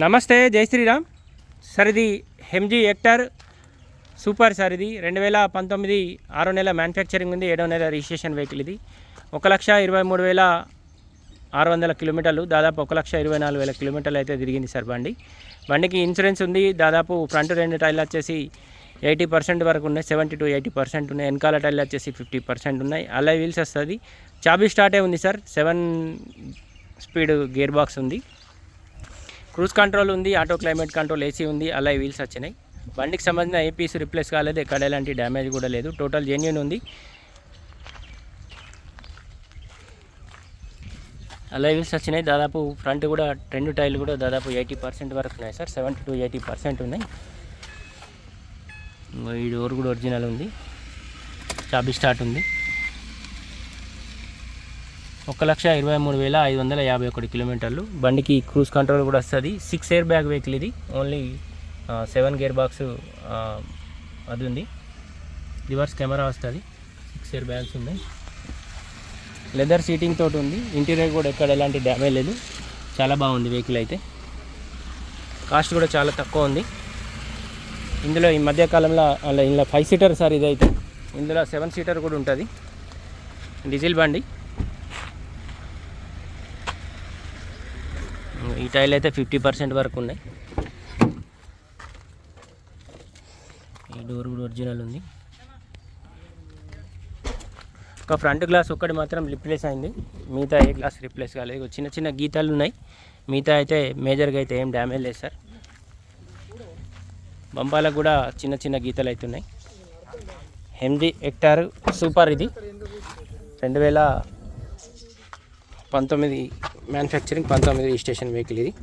నమస్తే జై శ్రీరామ్. సార్ ఇది హెమ్జీ హెక్టర్ సూపర్ సార్ ఇది రెండు వేల పంతొమ్మిది ఆరో నెల మ్యానుఫ్యాక్చరింగ్ ఉంది ఏడో నెల రిజిస్ట్రేషన్ వెహికల్ ఇది. ఒక లక్ష ఇరవై మూడు వేల ఆరు వందల కిలోమీటర్లు దాదాపు ఒక లక్ష ఇరవై నాలుగు వేల కిలోమీటర్లు అయితే తిరిగింది సార్ బండి. బండికి ఇన్సూరెన్స్ ఉంది దాదాపు ఫ్రంట్ రెండు టైర్లు వచ్చేసి ఎయిటీ పర్సెంట్ వరకు ఉన్నాయి సెవెంటీ టు ఎయిటీ పర్సెంట్ ఉన్నాయి వెనకాల టైర్లు వచ్చేసి ఫిఫ్టీ పర్సెంట్ ఉన్నాయి. అలా వీల్స్ వస్తుంది. చాబీ స్టార్టే ఉంది sir seven speed gear box ఉంది. క్రూజ్ కంట్రోల్ ఉంది ఆటో క్లైమేట్ కంట్రోల్ ఏసీ ఉంది అలా వీల్స్ వచ్చినాయి. బండికి సంబంధించిన ఏ పీస్ రిప్లేస్ కాలేదు ఎక్కడ ఎలాంటి డ్యామేజ్ కూడా లేదు. టోటల్ జెన్యున్ ఉంది. అలా వీల్స్ వచ్చినాయి. దాదాపు ఫ్రంట్ కూడా రెండు టైర్లు కూడా దాదాపు ఎయిటీ పర్సెంట్ వరకు ఉన్నాయి sir. Seventy to eighty percent ఉన్నాయి. ఈ డోర్ కూడా ఒరిజినల్ ఉంది. చాబీ స్టార్ట్ ఉంది. ఒక లక్ష ఇరవై మూడు వేల ఐదు వందల యాభై ఒకటి కిలోమీటర్లు. బండికి క్రూజ్ కంట్రోల్ కూడా వస్తుంది. సిక్స్ ఎయిర్ బ్యాగ్ వెహికల్ ఇది. ఓన్లీ సెవెన్ గేర్ బాక్స్ అది ఉంది. రివర్స్ కెమెరా వస్తుంది. సిక్స్ ఎయిర్ బ్యాగ్స్ ఉన్నాయి. లెదర్ సీటింగ్ తోటి ఉంది. ఇంటీరియర్ కూడా ఎక్కడ ఎలాంటి డ్యామేజ్ లేదు. చాలా బాగుంది వెహికల్ అయితే. కాస్ట్ కూడా చాలా తక్కువ ఉంది. ఇందులో ఈ మధ్యకాలంలో అలా ఇందులో ఫైవ్ సీటర్ సార్ ఇదైతే. ఇందులో సెవెన్ సీటర్ కూడా ఉంటుంది. డీజిల్ బండి. ఈ అయితే ఫిఫ్టీ పర్సెంట్ వరకు ఉన్నాయి. ఈ డోర్ కూడా ఒరిజినల్ ఉంది. ఒక ఫ్రంట్ గ్లాస్ ఒక్కటి మాత్రం రిప్లేస్ అయింది. మిగతా ఏ గ్లాస్ రిప్లేస్ కాలేదు. చిన్న చిన్న గీతాలు ఉన్నాయి. మిగతా అయితే మేజర్గా అయితే ఏం డ్యామేజ్ లేదు సార్. బంబాలకు కూడా చిన్న చిన్న గీతలు అయితే ఉన్నాయి. హెక్టార్ సూపర్ ఇది. రెండు వేల పంతొమ్మిది మ్యానుఫ్యాక్చరింగ్ పంతొమ్మిది రిజిస్ట్రేషన్ వెహికల్ ఇది.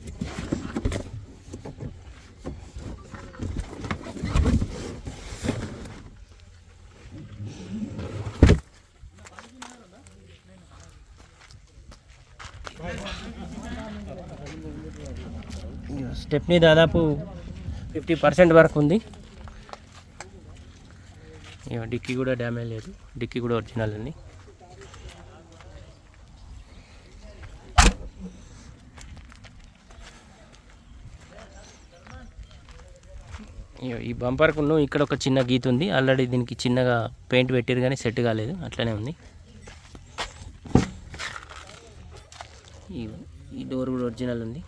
స్టెప్ని దాదాపు ఫిఫ్టీ పర్సెంట్ వరకు ఉంది. డిక్కీ కూడా డ్యామేజ్ లేదు. డిక్కీ కూడా ఒరిజినల్ అండి ఈ బంపర్కు ఇక్కడ ఒక చిన్న గీత ఉంది. ఆల్రెడీ దీనికి చిన్నగా పెయింట్ పెట్టారు కానీ సెట్ కాలేదు. అట్లనే ఉంది. ఈ- ఈ డోర్ కూడా ఒరిజినల్ ఉంది.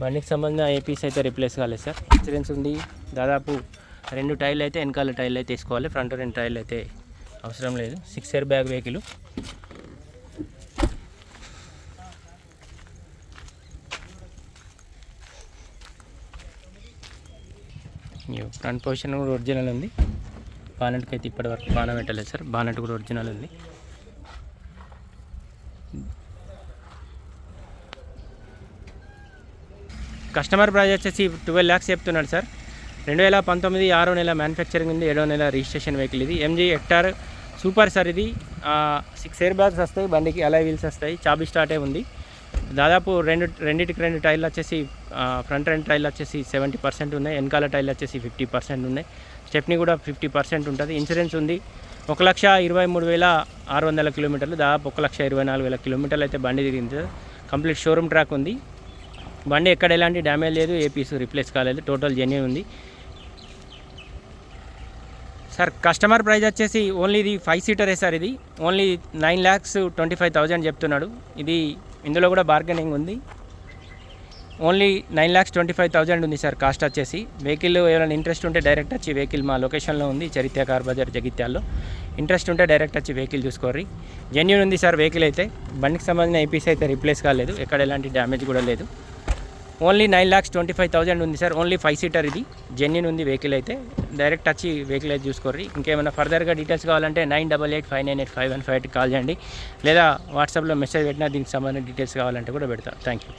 బండికి సంబంధించిన ఏపీస్ అయితే రిప్లేస్ కాలేదు సార్. ఇన్సూరెన్స్ ఉంది. దాదాపు రెండు టైర్లు అయితే వెనకాల టైర్లు అయితే తీసుకోవాలి ఫ్రంట్ రెండు టైర్లు అయితే అవసరం లేదు. Six air bag vehicle front position కూడా ఒరిజినల్ ఉంది. బానెట్కి అయితే ఇప్పటి వరకు బాణం పెట్టలేదు సార్. బానెట్ కూడా ఒరిజినల్ ఉంది. కస్టమర్ ప్రైజ్ వచ్చేసి ట్వెల్వ్ ల్యాక్స్ చెప్తున్నాడు సార్. రెండు వేల పంతొమ్మిది ఆరో నెల మ్యానుఫ్యాక్చరింగ్ ఉంది. ఏడో నెల రిజిస్ట్రేషన్ వెహికల్ ఇది. ఎంజీ హెక్టార్ సూపర్ సార్ ఇది. సిక్స్ ఎయిర్ బ్యాగ్స్ వస్తాయి. బండికి అలై వీల్స్ వస్తాయి. చాబీ స్టార్టే ఉంది. దాదాపు రెండు రెండింటికి రెండు టైర్లు వచ్చేసి ఫ్రంట్ రెండు టైర్లు వచ్చేసి సెవెంటీ పర్సెంట్ ఉన్నాయి వెనకాల టైర్లు వచ్చేసి ఫిఫ్టీ పర్సెంట్ ఉన్నాయి. స్టెప్ని కూడా ఫిఫ్టీ పర్సెంట్ ఉంటుంది. ఇన్సూరెన్స్ ఉంది. ఒక లక్ష ఇరవై మూడు వేల ఆరు వందల కిలోమీటర్లు దాదాపు ఒక లక్ష ఇరవై నాలుగు వేల కిలోమీటర్లు అయితే బండి తిరిగింది. కంప్లీట్ షోరూమ్ ట్రాక్ ఉంది. బండి ఎక్కడ ఎలాంటి డ్యామేజ్ లేదు ఏ పీస్ రిప్లేస్ కాలేదు టోటల్ జెన్యున్ ఉంది. సార్ కస్టమర్ ప్రైస్ వచ్చేసి ఓన్లీ ఇది ఫైవ్ సీటరే సార్ ఇది. Only nine lakhs twenty five thousand చెప్తున్నాడు. ఇది ఇందులో కూడా బార్గెనింగ్ ఉంది. Only nine lakhs twenty five thousand ఉంది సార్ కాస్ట్ వచ్చేసి. వెహికల్ ఏమైనా ఇంట్రెస్ట్ ఉంటే డైరెక్ట్ వచ్చి వెహికల్ మా లొకేషన్లో ఉంది చరిత్ర కార్ బజార్ జగిత్యాల్లో. ఇంట్రెస్ట్ ఉంటే డైరెక్ట్ వచ్చి వెహికల్ చూసుకోర్రి. జెన్యున్ ఉంది సార్ వెహికల్ అయితే. బండికి సంబంధించిన ఐపీస్ అయితే రిప్లేస్ కాలేదు ఎక్కడ ఎలాంటి డ్యామేజ్ కూడా లేదు. Only nine lakhs twenty five thousand ఉంది సార్. ఓన్లీ ఫైవ్ సీటర్ ఇది. జెన్యున్ ఉంది వెహికల్ అయితే. డైరెక్ట్ వచ్చి వెహికల్ అయితే చూసుకోర్రి. ఇంకేమైనా ఫర్దర్గా డీటెయిల్స్ కావాలంటే nine double eight five nine eight five one five eight call చేయండి. లేదా వాట్సాప్లో మెసేజ్ పెట్టినా దీనికి సంబంధించిన డీటెయిల్స్ కావాలంటే కూడా పెడతా. Thank you